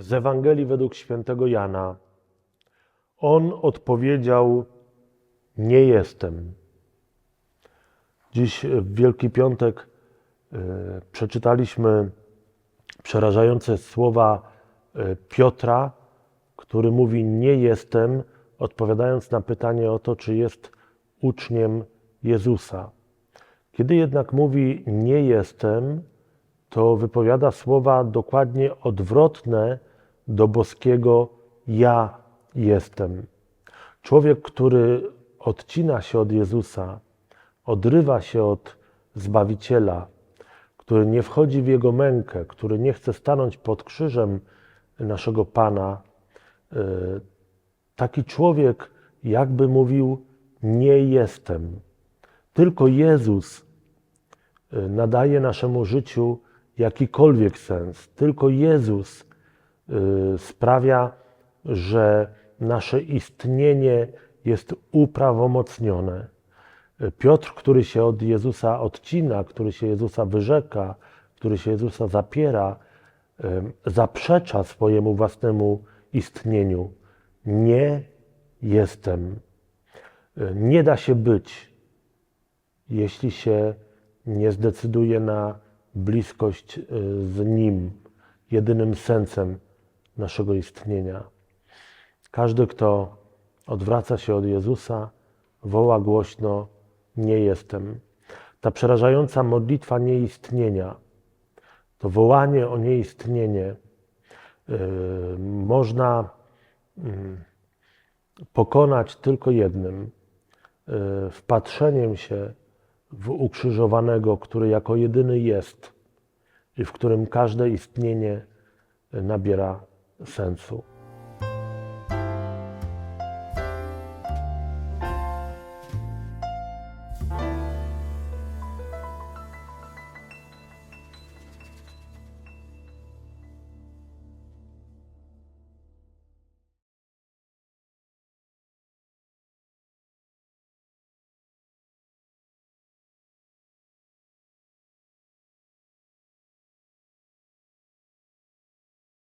Z Ewangelii według świętego Jana. On odpowiedział: Nie jestem. Dziś w Wielki Piątek e, przeczytaliśmy przerażające słowa e, Piotra, który mówi: Nie jestem, odpowiadając na pytanie o to, czy jest uczniem Jezusa. Kiedy jednak mówi: Nie jestem, to wypowiada słowa dokładnie odwrotne do boskiego ja jestem. Człowiek, który odcina się od Jezusa, odrywa się od Zbawiciela, który nie wchodzi w Jego mękę, który nie chce stanąć pod krzyżem naszego Pana, y, taki człowiek jakby mówił: Nie jestem. Tylko Jezus y, nadaje naszemu życiu jakikolwiek sens. Tylko Jezus sprawia, że nasze istnienie jest uprawomocnione. Y, Piotr, który się od Jezusa odcina, który się Jezusa wyrzeka, który się Jezusa zapiera, y, zaprzecza swojemu własnemu istnieniu. Nie jestem. Y, Nie da się być, jeśli się nie zdecyduje na bliskość y, z Nim, jedynym sensem naszego istnienia. Każdy, kto odwraca się od Jezusa, woła głośno: Nie jestem. Ta przerażająca modlitwa nieistnienia, to wołanie o nieistnienie, y, można mm, pokonać tylko jednym y, wpatrzeniem się w ukrzyżowanego, który jako jedyny jest i w którym każde istnienie nabiera 删除